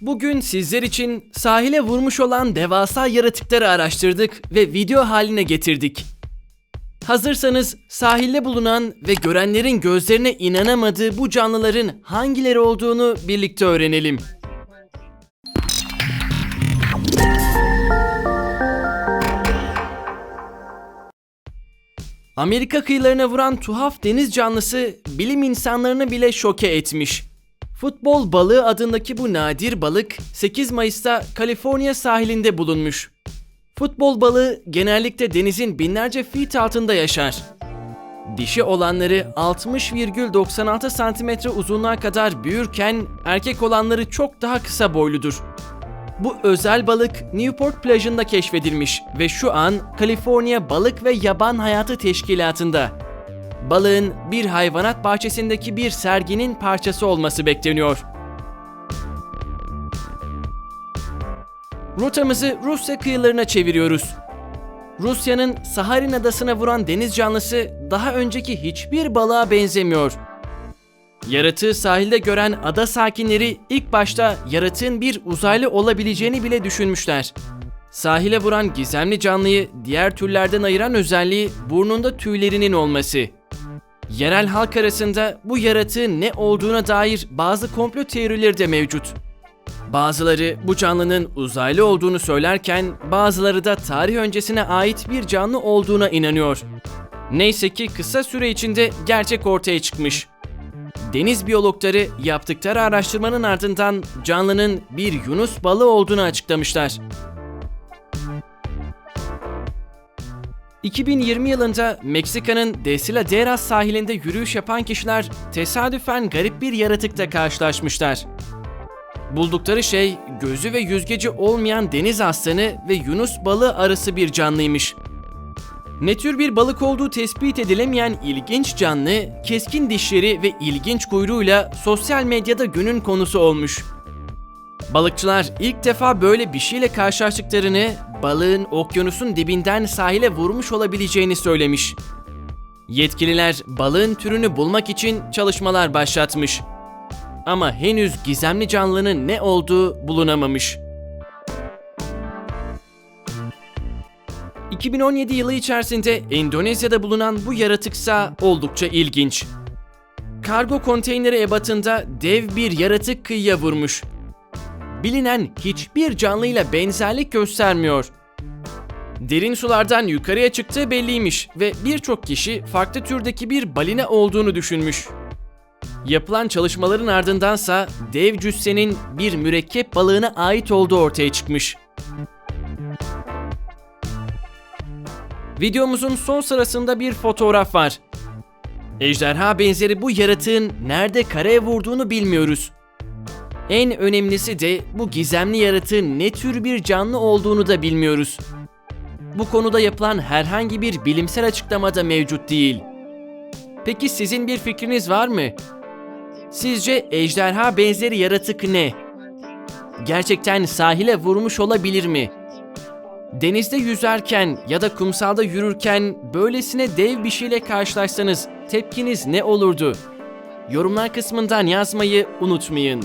Bugün sizler için sahile vurmuş olan devasa yaratıkları araştırdık ve video haline getirdik. Hazırsanız sahilde bulunan ve görenlerin gözlerine inanamadığı bu canlıların hangileri olduğunu birlikte öğrenelim. Amerika kıyılarına vuran tuhaf deniz canlısı bilim insanlarını bile şoke etmiş. Futbol balığı adındaki bu nadir balık 8 Mayıs'ta Kaliforniya sahilinde bulunmuş. Futbol balığı genellikle denizin binlerce feet altında yaşar. Dişi olanları 60,96 cm uzunluğa kadar büyürken erkek olanları çok daha kısa boyludur. Bu özel balık Newport plajında keşfedilmiş ve şu an Kaliforniya Balık ve Yaban Hayatı Teşkilatı'nda. Balığın bir hayvanat bahçesindeki bir serginin parçası olması bekleniyor. Rotamızı Rusya kıyılarına çeviriyoruz. Rusya'nın Saharin adasına vuran deniz canlısı daha önceki hiçbir balığa benzemiyor. Yaratığı sahilde gören ada sakinleri ilk başta yaratığın bir uzaylı olabileceğini bile düşünmüşler. Sahile vuran gizemli canlıyı diğer türlerden ayıran özelliği burnunda tüylerinin olması. Yerel halk arasında bu yaratığın ne olduğuna dair bazı komplo teorileri de mevcut. Bazıları bu canlının uzaylı olduğunu söylerken bazıları da tarih öncesine ait bir canlı olduğuna inanıyor. Neyse ki kısa süre içinde gerçek ortaya çıkmış. Deniz biyologları yaptıkları araştırmanın ardından canlının bir yunus balığı olduğunu açıklamışlar. 2020 yılında Meksika'nın Desiladeras sahilinde yürüyüş yapan kişiler tesadüfen garip bir yaratıkla karşılaşmışlar. Buldukları şey gözü ve yüzgeci olmayan deniz aslanı ve yunus balığı arası bir canlıymış. Ne tür bir balık olduğu tespit edilemeyen ilginç canlı, keskin dişleri ve ilginç kuyruğuyla sosyal medyada günün konusu olmuş. Balıkçılar ilk defa böyle bir şeyle karşılaştıklarını, balığın okyanusun dibinden sahile vurmuş olabileceğini söylemiş. Yetkililer balığın türünü bulmak için çalışmalar başlatmış. Ama henüz gizemli canlının ne olduğu bulunamamış. 2017 yılı içerisinde Endonezya'da bulunan bu yaratıksa oldukça ilginç. Kargo konteyneri ebatında dev bir yaratık kıyıya vurmuş. Bilinen hiçbir canlıyla benzerlik göstermiyor. Derin sulardan yukarıya çıktığı belliymiş ve birçok kişi farklı türdeki bir balina olduğunu düşünmüş. Yapılan çalışmaların ardındansa dev cüssenin bir mürekkep balığına ait olduğu ortaya çıkmış. Videomuzun son sırasında bir fotoğraf var. Ejderha benzeri bu yaratığın nerede kareye vurduğunu bilmiyoruz. En önemlisi de bu gizemli yaratığın ne tür bir canlı olduğunu da bilmiyoruz. Bu konuda yapılan herhangi bir bilimsel açıklama da mevcut değil. Peki sizin bir fikriniz var mı? Sizce ejderha benzeri yaratık ne? Gerçekten sahile vurmuş olabilir mi? Denizde yüzerken ya da kumsalda yürürken böylesine dev bir şeyle karşılaşsanız tepkiniz ne olurdu? Yorumlar kısmından yazmayı unutmayın.